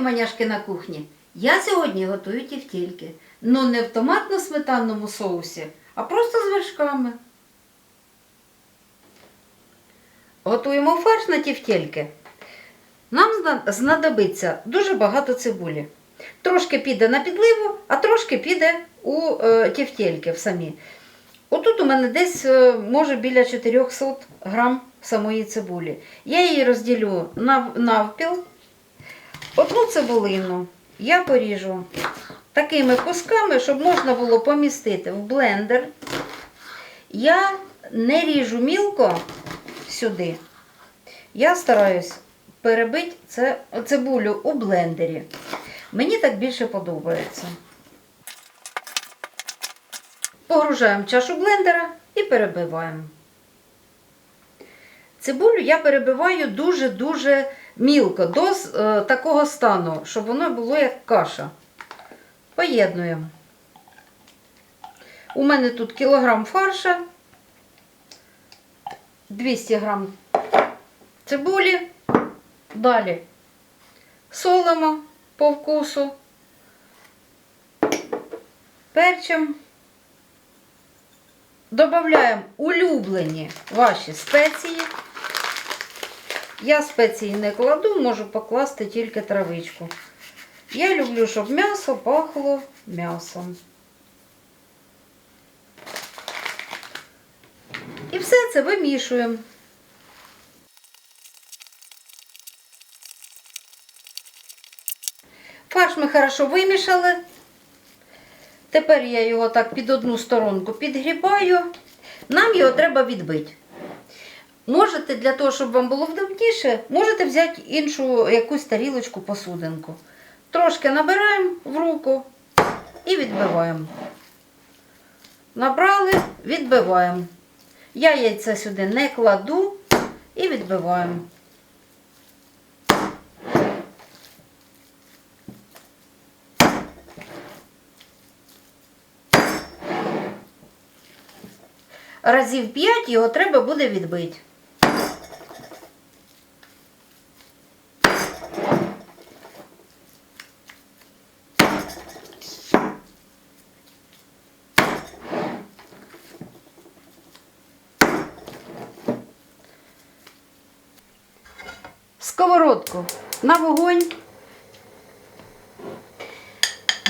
маняшки на кухні. Я сьогодні готую тівтільки. Ну не в томатно-сметанному соусі, а просто з вершками. Готуємо фарш на тівтільки. Нам знадобиться дуже багато цибулі. Трошки піде на підливу, а трошки піде у е, тівтільки в самі. Отут у мене десь е, може біля 400 грам самої цибулі. Я її розділю нав- навпіл. Одну цибулину я поріжу такими кусками, щоб можна було помістити в блендер. Я не ріжу мілко сюди. Я стараюсь перебити це, цибулю у блендері. Мені так більше подобається. Погружаємо чашу блендера і перебиваємо. Цибулю я перебиваю дуже-дуже мілко, до е, такого стану, щоб воно було як каша. Поєднуємо. У мене тут кілограм фарша, 200 грам цибулі. Далі солимо по вкусу, перчимо. Додаємо улюблені ваші спеції. Я спеції не кладу, можу покласти тільки травичку. Я люблю, щоб м'ясо пахло м'ясом. І все це вимішуємо. Фарш ми хорошо вимішали. Тепер я його так під одну сторонку підгрібаю. Нам його треба відбити. Можете, для того, щоб вам було вдобніше, можете взяти іншу якусь тарілочку, посудинку. Трошки набираємо в руку і відбиваємо. Набрали, відбиваємо. Я яйця сюди не кладу і відбиваємо. Разів 5 його треба буде відбити. Сковородку на вогонь.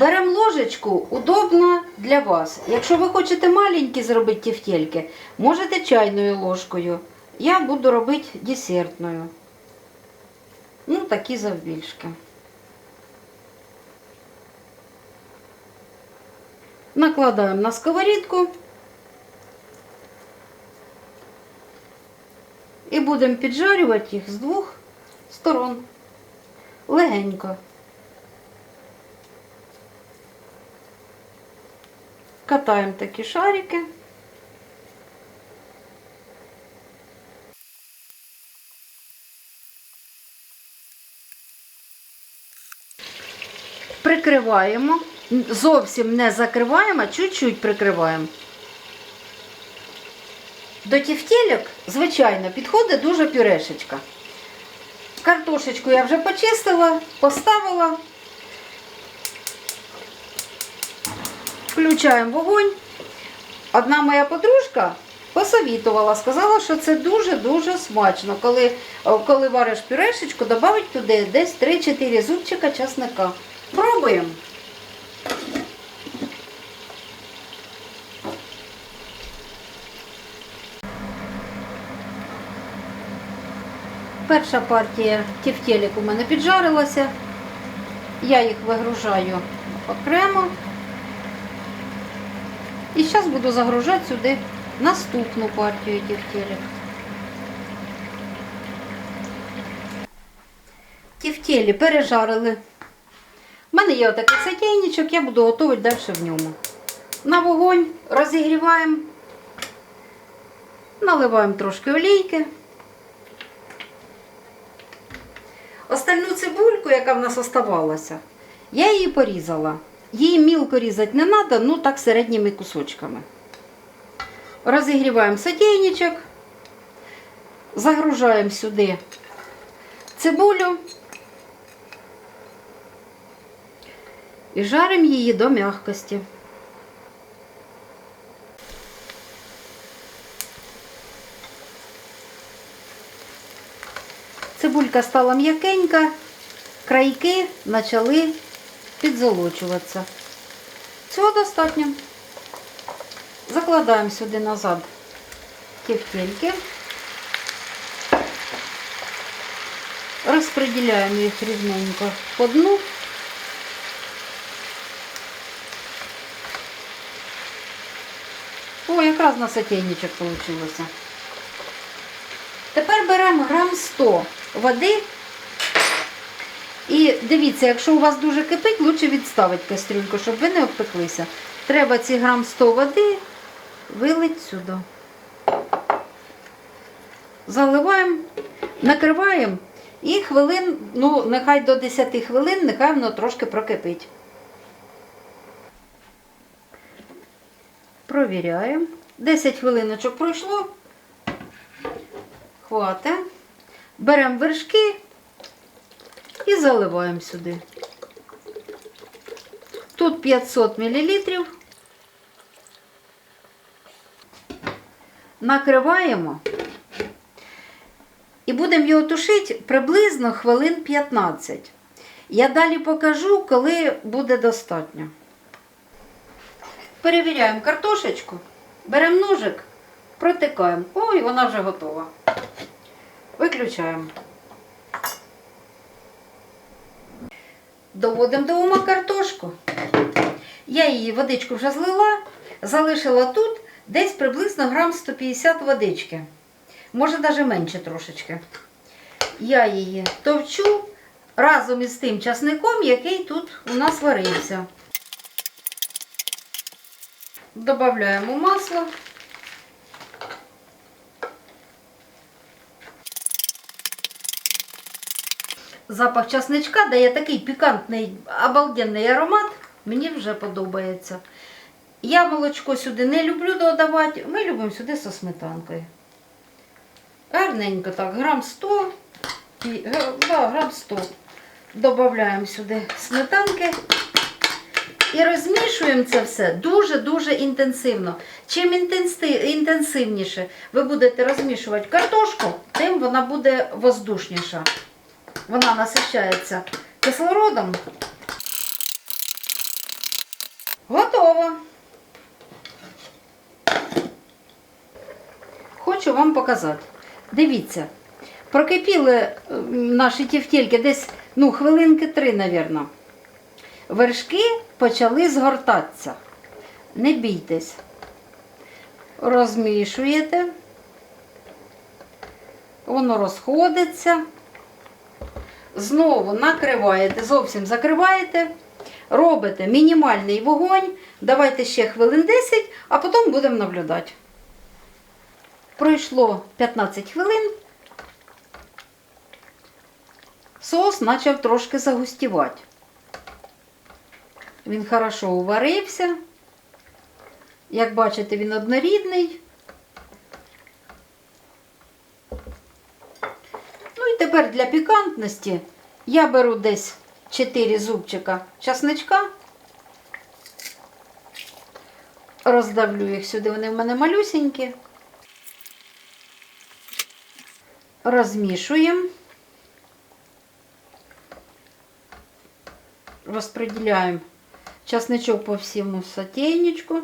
Беремо ложечку, удобна для вас. Якщо ви хочете маленькі зробити тефтельки, можете чайною ложкою. Я буду робити десертною. Ну, такі завбільшки. Накладаємо на сковорідку. І будемо піджарювати їх з двох сторон. Легенько. Катаємо такі шарики. Прикриваємо. Зовсім не закриваємо, а чуть-чуть прикриваємо. До тівтєльок, звичайно, підходить дуже пюрешечка. Картошечку я вже почистила, поставила. Включаємо вогонь. Одна моя подружка посовітувала, сказала, що це дуже-дуже смачно. Коли, коли вариш пюрешечку, додавить туди десь 3-4 зубчика часника. Пробуємо. Перша партія тівтєлік у мене піджарилася. Я їх вигружаю окремо. І зараз буду загружати сюди наступну партію тівтєлік. Тівтєлі пережарили. У мене є отакий сотейничок, я буду готувати далі в ньому. На вогонь розігріваємо, наливаємо трошки олійки. Остальну цибульку, яка в нас оставалася, я її порізала. Її мілко різати не треба, ну так середніми кусочками. Розігріваємо сотейничок, загружаємо сюди цибулю. І жаримо її до м'якості. Цибулька стала м'якенька, крайки почали підзолочуватися. Цього достатньо. Закладаємо сюди назад тефтельки. Розподіляємо їх рівненько по дну. О, якраз на сотейничок вийшло. Тепер беремо грам 100 води. І дивіться, якщо у вас дуже кипить, лучше відставити кастрюльку, щоб ви не обпеклися. Треба ці грам 100 води вилити сюди. Заливаємо, накриваємо і хвилин, ну, нехай до 10 хвилин, нехай воно трошки прокипить. Провіряємо. 10 хвилиночок пройшло. Хватить. Беремо вершки і заливаємо сюди. Тут 500 мл. Накриваємо і будемо його тушити приблизно хвилин 15. Я далі покажу, коли буде достатньо. Перевіряємо картошечку, беремо ножик, протикаємо. Ой, вона вже готова. Виключаємо. Доводимо до ума картошку. Я її водичку вже злила, залишила тут десь приблизно грам 150 водички. Може навіть менше трошечки. Я її товчу разом із тим часником, який тут у нас варився. Добавляємо масло. Запах часничка дає такий пікантний, обалденний аромат. Мені вже подобається. Я молочко сюди не люблю додавати, ми любимо сюди зі сметанкою. Гарненько так, грам 100, і, да, грам 100. Додаємо сюди сметанки і розмішуємо це все дуже-дуже інтенсивно. Чим інтенсивніше ви будете розмішувати картошку, тим вона буде воздушніша. Вона насичається кислородом. Готово. Хочу вам показати. Дивіться, прокипіли е, наші тівтєльки десь ну, хвилинки три, мабуть. Вершки почали згортатися. Не бійтесь. Розмішуєте. Воно розходиться. Знову накриваєте, зовсім закриваєте. Робите мінімальний вогонь. Давайте ще хвилин 10, а потім будемо наблюдати. Пройшло 15 хвилин. Соус почав трошки загустівати. Він хорошо уварився. Як бачите, він однорідний. Ну і тепер для пікантності я беру десь 4 зубчика часничка. Роздавлю їх сюди, вони в мене малюсенькі. Розмішуємо. Розподіляємо часничок по всьому сотейничку.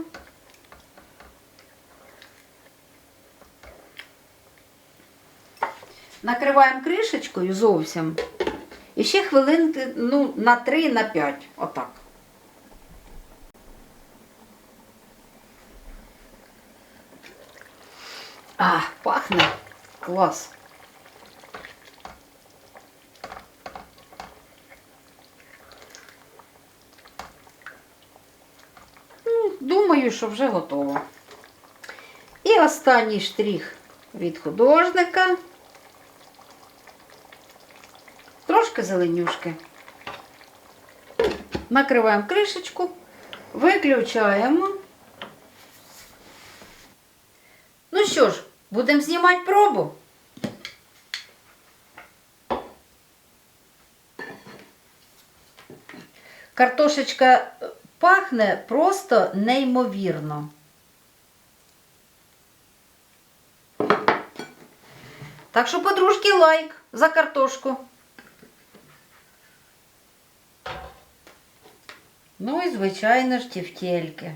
Накриваємо кришечкою зовсім. І ще хвилин ну, на 3, на 5. Отак. А, пахне. Клас. Ну, Думаю, що вже готово. І останній штрих від художника. Трошки зеленюшки. Накриваємо кришечку, виключаємо. Ну що ж, будемо знімати пробу. Картошечка пахне просто неймовірно. Так що, подружки, лайк за картошку. Ну і, звичайно ж, тівтєльки.